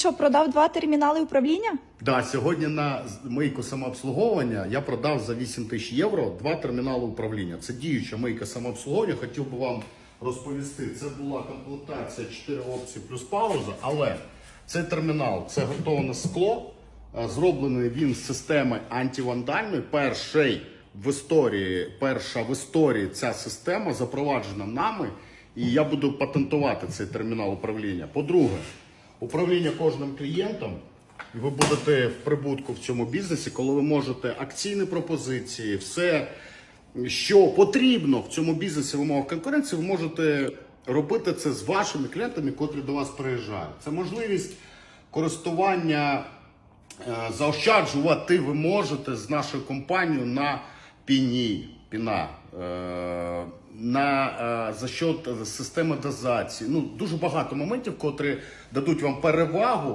Що продав два термінали управління? Да, сьогодні на мийку самообслуговування я продав за 8 тисяч євро два термінали управління. Це діюча мийка самообслуговування. Хотів би вам розповісти. Це була комплектація 4 опції плюс пауза, але цей термінал це готове скло. Е, Зроблений він з системи антивандальної. Перший в історії, перша в історії ця система запроваджена нами, і я буду патентувати цей термінал управління. По-друге, управління кожним клієнтом. І ви будете в прибутку в цьому бізнесі, коли ви можете акційні пропозиції, все, що потрібно в цьому бізнесі в умовах конкуренції, ви можете робити це з вашими клієнтами, котрі до вас приїжджають. Це можливість користування, е, заощаджувати ви можете з нашою компанією на піні, піна. е, На е, за счет системи дозації. Ну дуже багато моментів, котрі дадуть вам перевагу